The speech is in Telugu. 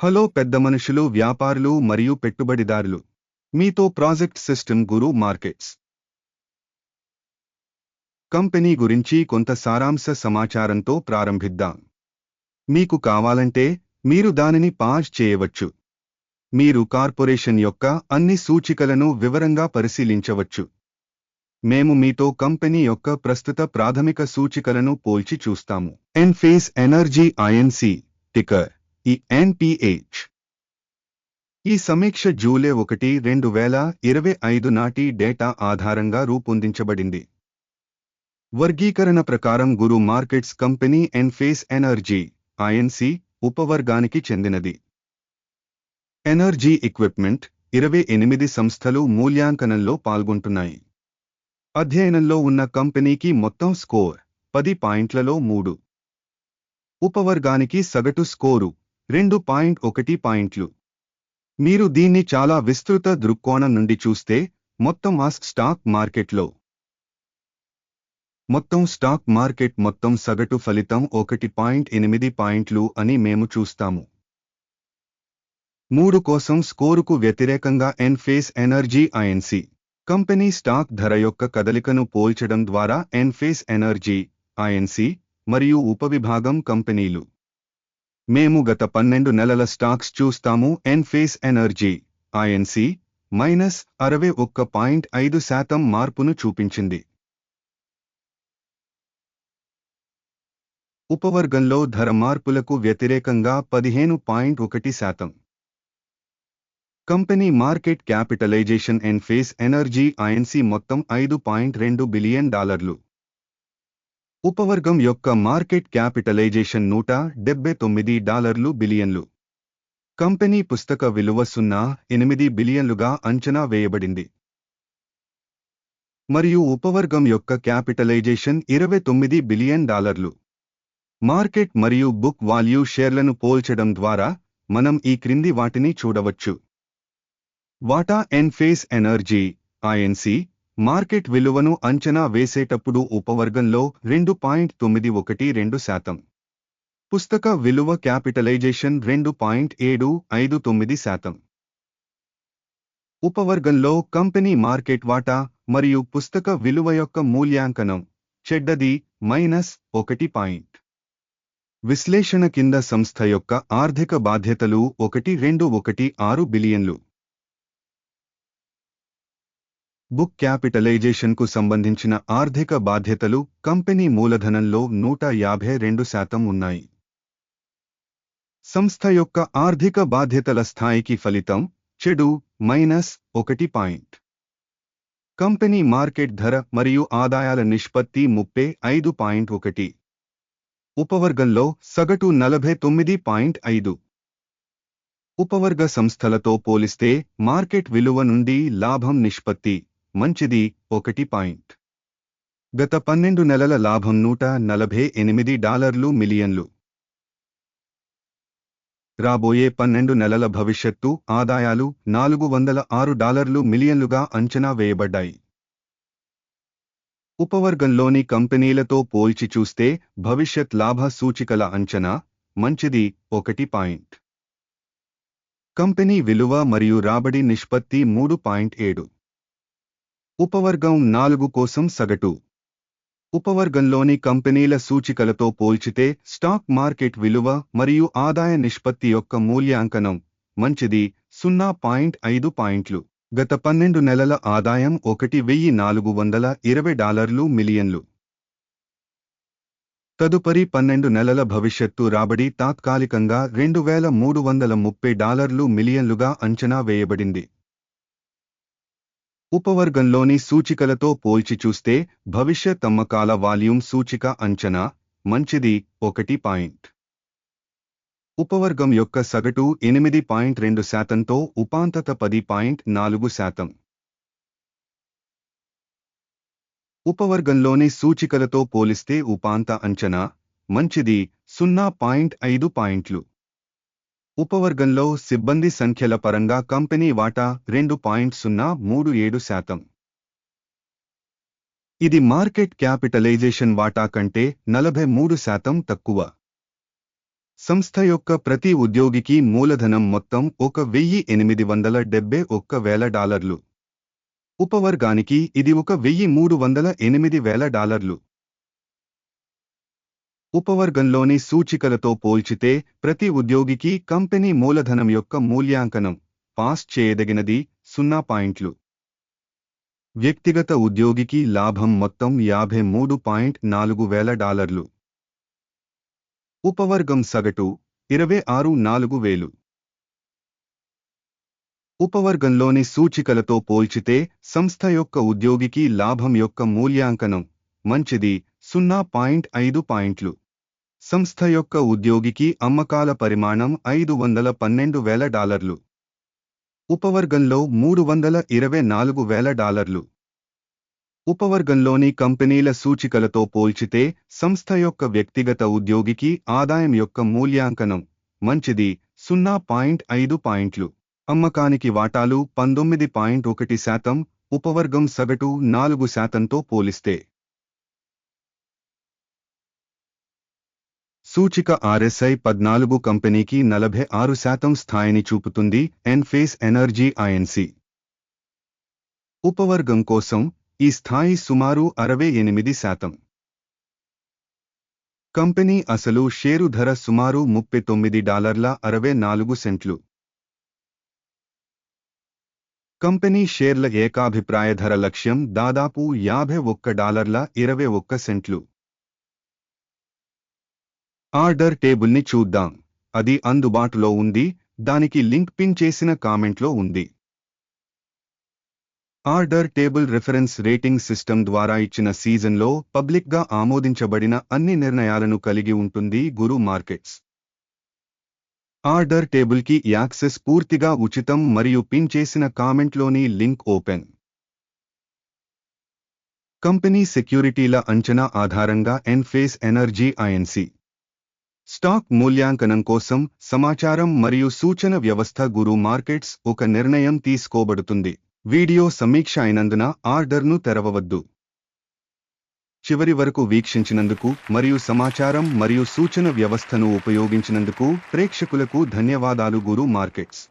హలో పెద్ద మనుషులు వ్యాపారులు మరియు పెట్టుబడిదారులు. మీతో project system Guru Markets. Company గురించి కొంత సారాంశ సమాచారంతో ప్రారంభిద్దాం. మీకు కావాలంటే మీరు దానిని పాజ్ చేయవచ్చు. మీరు కార్పొరేషన్ యొక్క అన్ని సూచికలను వివరంగా పరిశీలించవచ్చు. మేము మీతో కంపెనీ యొక్క ప్రస్తుత ప్రాథమిక సూచికలను పోల్చి చూస్తాము. ఎన్ఫేస్ ఎనర్జీ ఐఎన్సి టికర్ ఈ ఎన్పిహెచ్ ఈ సమీక్ష జూలై ఒకటి రెండు వేల ఇరవై ఐదు నాటి డేటా ఆధారంగా రూపొందించబడింది. వర్గీకరణ ప్రకారం Guru Markets company Enphase Energy INC ఉపవర్గానికి చెందినది. ఎనర్జీ ఎక్విప్మెంట్ ఇరవై ఎనిమిది సంస్థలు మూల్యాంకనంలో పాల్గొంటున్నాయి. అధ్యయనంలో ఉన్న కంపెనీకి మొత్తం స్కోర్ పది పాయింట్లలో మూడు. ఉపవర్గానికి సగటు స్కోరు రెండు పాయింట్ ఒకటి పాయింట్లు. మీరు దీన్ని చాలా విస్తృత దృక్కోణం నుండి చూస్తే మొత్తం ఆ స్టాక్ మార్కెట్లో. మొత్తం స్టాక్ మార్కెట్ మొత్తం సగటు ఫలితం ఒకటి పాయింట్ ఎనిమిది పాయింట్లు అని మేము చూస్తాము. మూడు కోసం స్కోరుకు వ్యతిరేకంగా Enphase Energy INC company stock ధర యొక్క కదలికను పోల్చడం ద్వారా ఎన్ఫేస్ ఎనర్జీ ఐఎన్సి మరియు ఉపవిభాగం కంపెనీలు. మేము గత పన్నెండు నెలల స్టాక్స్ చూస్తాము ఎన్ఫేస్ ఎనర్జీ ఐఎన్సి మైనస్ అరవై ఒక్క పాయింట్ ఐదు శాతం మార్పును చూపించింది. ఉపవర్గంలో ధర మార్పులకు వ్యతిరేకంగా పదిహేను పాయింట్ ఒకటి శాతం. Company market capitalisation Enphase Energy INC మొత్తం ఐదు పాయింట్ రెండు బిలియన్ డాలర్లు. ఉపవర్గం యొక్క మార్కెట్ క్యాపిటలైజేషన్ నూట డెబ్బై తొమ్మిది డాలర్లు బిలియన్లు. కంపెనీ పుస్తక విలువ సున్నా ఎనిమిది బిలియన్లుగా అంచనా వేయబడింది. మరియు ఉపవర్గం యొక్క క్యాపిటలైజేషన్ ఇరవై తొమ్మిది బిలియన్ డాలర్లు. మార్కెట్ మరియు బుక్ వాల్యూ షేర్లను పోల్చడం ద్వారా మనం ఈ క్రింది వాటిని చూడవచ్చు. వాటా ఎన్ఫేస్ ఎనర్జీ ఐఎన్సీ మార్కెట్ విలువను అంచనా వేసేటప్పుడు ఉపవర్గంలో రెండు పాయింట్ తొమ్మిది ఒకటి రెండు శాతం. పుస్తక విలువ క్యాపిటలైజేషన్ రెండు పాయింట్ ఏడు ఐదు తొమ్మిది శాతం. ఉపవర్గంలో కంపెనీ మార్కెట్ వాటా మరియు పుస్తక విలువ యొక్క మూల్యాంకనం చెడ్డది మైనస్ ఒకటి పాయింట్. విశ్లేషణ కింద సంస్థ యొక్క ఆర్థిక బాధ్యతలు ఒకటి రెండు ఒకటి ఆరు బిలియన్లు. బుక్ క్యాపిటలైజేషన్కు సంబంధించిన ఆర్థిక బాధ్యతలు కంపెనీ మూలధనంలో నూట యాభై రెండు శాతం ఉన్నాయి. సంస్థ యొక్క ఆర్థిక బాధ్యతల స్థాయికి ఫలితం చెడు మైనస్ ఒకటి పాయింట్. కంపెనీ మార్కెట్ ధర మరియు ఆదాయాల నిష్పత్తి ముప్పై ఐదు పాయింట్ ఒకటి. ఉపవర్గంలో సగటు నలభై తొమ్మిది పాయింట్ ఐదు. ఉపవర్గ సంస్థలతో పోలిస్తే మార్కెట్ విలువ నుండి లాభం నిష్పత్తి మంచిది ఒకటి పాయింట్. గత పన్నెండు నెలల లాభం నూట నలభై ఎనిమిది డాలర్లు మిలియన్లు. రాబోయే పన్నెండు నెలల భవిష్యత్తు ఆదాయాలు నాలుగు వందల ఆరు డాలర్లు మిలియన్లుగా అంచనా వేయబడ్డాయి. ఉపవర్గంలోని కంపెనీలతో పోల్చి చూస్తే భవిష్యత్ లాభ సూచికల అంచనా మంచిది ఒకటి పాయింట్. కంపెనీ విలువ మరియు రాబడి నిష్పత్తి మూడు పాయింట్ ఏడు. ఉపవర్గం నాలుగు కోసం సగటు. ఉపవర్గంలోని కంపెనీల సూచికలతో పోల్చితే స్టాక్ మార్కెట్ విలువ మరియు ఆదాయ నిష్పత్తి యొక్క మూల్యాంకనం మంచిది. సున్నా పాయింట్ ఐదు పాయింట్లు. గత పన్నెండు నెలల ఆదాయం ఒకటి వెయ్యి నాలుగు వందల ఇరవై డాలర్లు మిలియన్లు. తదుపరి పన్నెండు నెలల భవిష్యత్తు రాబడి తాత్కాలికంగా రెండు వేల మూడు వందల ముప్పై డాలర్లు మిలియన్లుగా అంచనా వేయబడింది. ఉపవర్గంలోని సూచికలతో పోల్చి చూస్తే భవిష్యత్ అమ్మకాల వాల్యూమ్ సూచిక అంచనా మంచిది ఒకటి పాయింట్. ఉపవర్గం యొక్క సగటు ఎనిమిది పాయింట్ రెండు శాతంతో ఉపాంతత పది పాయింట్ నాలుగు శాతం. ఉపవర్గంలోని సూచికలతో పోలిస్తే ఉపాంత అంచనా మంచిది సున్నా పాయింట్ ఐదు పాయింట్లు. ఉపవర్గంలో సిబ్బంది సంఖ్యల పరంగా కంపెనీ వాటా రెండు పాయింట్ సున్నా మూడు ఏడు శాతం. ఇది మార్కెట్ క్యాపిటలైజేషన్ వాటా కంటే నలభై మూడు శాతం తక్కువ. సంస్థ యొక్క ప్రతి ఉద్యోగికి మూలధనం మొత్తం ఒక వెయ్యి ఎనిమిది వందల డెబ్బై ఒక్క వేల డాలర్లు. ఉపవర్గానికి ఇది ఒక వెయ్యి మూడు వందల ఎనిమిది వేల డాలర్లు. ఉపవర్గంలోని సూచికలతో పోల్చితే ప్రతి ఉద్యోగికి కంపెనీ మూలధనం యొక్క మూల్యాంకనం పాస్ చేయదగినది సున్నా పాయింట్లు. వ్యక్తిగత ఉద్యోగికి లాభం మొత్తం యాభై మూడు పాయింట్ నాలుగు వేల డాలర్లు. ఉపవర్గం సగటు ఇరవై ఆరు నాలుగు వేలు. ఉపవర్గంలోని సూచికలతో పోల్చితే సంస్థ యొక్క ఉద్యోగికి లాభం యొక్క మూల్యాంకనం మంచిది సున్నా పాయింట్ ఐదు పాయింట్లు. సంస్థ యొక్క ఉద్యోగికి అమ్మకాల పరిమాణం ఐదు వందల పన్నెండు వేల డాలర్లు. ఉపవర్గంలో మూడు వందల ఇరవై నాలుగు వేల డాలర్లు. ఉపవర్గంలోని కంపెనీల సూచికలతో పోల్చితే సంస్థ యొక్క వ్యక్తిగత ఉద్యోగికి ఆదాయం యొక్క మూల్యాంకనం మంచిది సున్నా పాయింట్ ఐదు పాయింట్లు. అమ్మకానికి వాటాలు పంతొమ్మిది పాయింట్ ఒకటి శాతం ఉపవర్గం సగటు నాలుగు శాతంతో పోలిస్తే. సూచిక ఆర్ఎస్ఐ పద్నాలుగు కంపెనీకి నలభై ఆరు శాతం స్థాయిని చూపుతుంది ఎన్ఫేస్ ఎనర్జీ ఐఎన్సి. ఉపవర్గం కోసం ఈ స్థాయి సుమారు అరవై ఎనిమిది శాతం. కంపెనీ అసలు షేరు ధర సుమారు ముప్పై తొమ్మిది డాలర్ల అరవై నాలుగు సెంట్లు. కంపెనీ షేర్ల ఏకాభిప్రాయ ధర లక్ష్యం దాదాపు యాభై ఒక్క డాలర్ల ఇరవై ఒక్క సెంట్లు. ఆర్డర్ టేబుల్ని చూద్దాం. అది అందుబాటులో ఉంది. దానికి లింక్ పిన్ చేసిన కామెంట్లో ఉంది. Order table reference rating system ద్వారా ఇచ్చిన సీజన్లో పబ్లిక్గా ఆమోదించబడిన అన్ని నిర్ణయాలను కలిగి ఉంటుంది గురు మార్కెట్స్. ఆర్డర్ టేబుల్కి యాక్సెస్ పూర్తిగా ఉచితం మరియు పిన్ చేసిన కామెంట్లోని లింక్ ఓపెన్. కంపెనీ సెక్యూరిటీల అంచనా ఆధారంగా ఎన్ఫేస్ ఎనర్జీ ఐఎన్సి స్టాక్ మూల్యాంకనం కోసం సమాచారం మరియు సూచన వ్యవస్థ గురు మార్కెట్స్ ఒక నిర్ణయం తీసుకోబడుతుంది. వీడియో సమీక్ష అయినందున ఆర్డర్ను తెరవవద్దు. చివరి వరకు వీక్షించినందుకు మరియు సమాచారం మరియు సూచన వ్యవస్థను ఉపయోగించినందుకు ప్రేక్షకులకు ధన్యవాదాలు గురు మార్కెట్స్.